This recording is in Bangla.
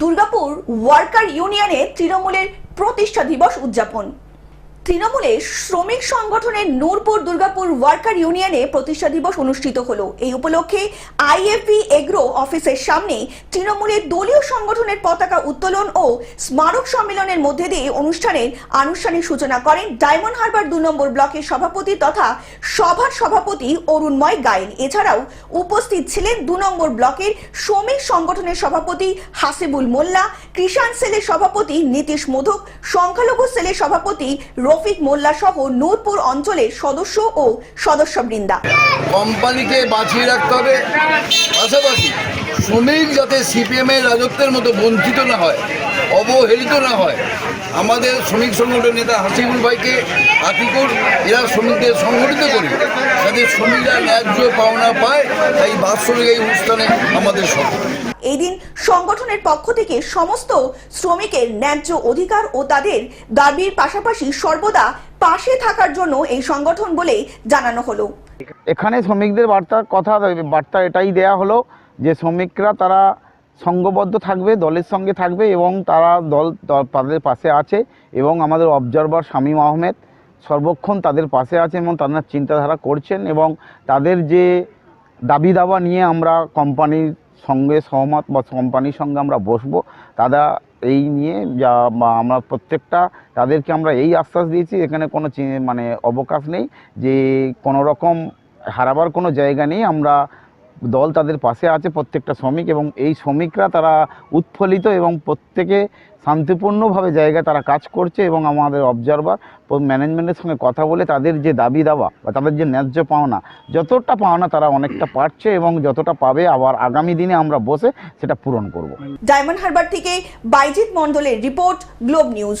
দুর্গাপুর ওয়ার্কার ইউনিয়নে তৃণমূলের প্রতিষ্ঠা দিবস উদযাপন। তৃণমূলের শ্রমিক সংগঠনের নূরপুর দুর্গাপুর ওয়ার্কার ইউনিয়নে প্রতিষ্ঠা দিবস অনুষ্ঠিত হলো। এই উপলক্ষে আইএফবি এগ্রো অফিসের সামনে তৃণমূলের দলীয় সংগঠনের পতাকা উত্তোলন ও স্মারক সম্মেলনের মধ্যে দিয়ে অনুষ্ঠানের আনুষ্ঠানিক সূচনা করেন ডায়মন্ড হারবার দু নম্বর ব্লকের সভাপতি তথা সভার সভাপতি অরুণময় গায়েন। এছাড়াও উপস্থিত ছিলেন দু নম্বর ব্লকের শ্রমিক সংগঠনের সভাপতি হাসিবুল মোল্লা, কৃষাণ সেলের সভাপতি নীতিশ মোধক সংখ্যালঘু সেলের সভাপতি রফিক মোল্লা সহ নূরপুর অঞ্চলের সদস্য ও সদস্য বৃন্দা কোম্পানিকে বাঁচিয়ে রাখতে হবে। পাশাপাশি শ্রমিক যাতে সিপিএমের রাজত্বের মতো বঞ্চিত না হয়। অবহেলিত না হয়। আমাদের শ্রমিক সংগঠনের নেতা হাসিবুল ভাইকে আতিকুর এরা শ্রমিকদের সংগঠিত করি। যাতে শ্রমিকরা ন্যায্য পাওনা পায় তাই বাৎসরিক এই অনুষ্ঠানে আমাদের সফল এই দিন সংগঠনের পক্ষ থেকে সমস্ত শ্রমিকের ন্যায্য অধিকার ও তাদের দাবির পাশাপাশি সর্বদা পাশে থাকার জন্য এই সংগঠন বলে জানানো হলো। এখানে শ্রমিকদের বার্তা কথা বার্তা এটাই দেয়া হলো যে শ্রমিকরা তারা সংঘবদ্ধ থাকবে, দলের সঙ্গে থাকবে এবং তারা দল তাদের পাশে আছে এবং আমাদের অবজারভার শামীম আহমেদ সর্বক্ষণ তাদের পাশে আছে এবং তারা চিন্তাধারা করছেন এবং তাদের যে দাবি দাবা নিয়ে আমরা কোম্পানির সঙ্গে সহমত বা কোম্পানির সঙ্গে আমরা বসবো, তারা এই নিয়ে যা আমরা প্রত্যেকটা তাদেরকে আমরা এই আশ্বাস দিয়েছি, এখানে কোনো মানে অবকাশ নেই যে কোনো রকম হারাবার কোনো জায়গা নেই, আমরা দল তাদের পাশে আছে প্রত্যেকটা শ্রমিক এবং এই শ্রমিকরা তারা উৎফুল্লিত এবং প্রত্যেকে শান্তিপূর্ণভাবে জায়গায় তারা কাজ করছে এবং আমাদের অবজারভার ম্যানেজমেন্টের সঙ্গে কথা বলে তাদের যে দাবি দাবা বা তাদের যে ন্যায্য পাওনা, যতটা পাওনা তারা অনেকটা পাচ্ছে এবং যতটা পাবে আবার আগামী দিনে আমরা বসে সেটা পূরণ করব। ডায়মন্ড হারবার থেকে বাইজিৎ মণ্ডলের রিপোর্ট গ্লোব নিউজ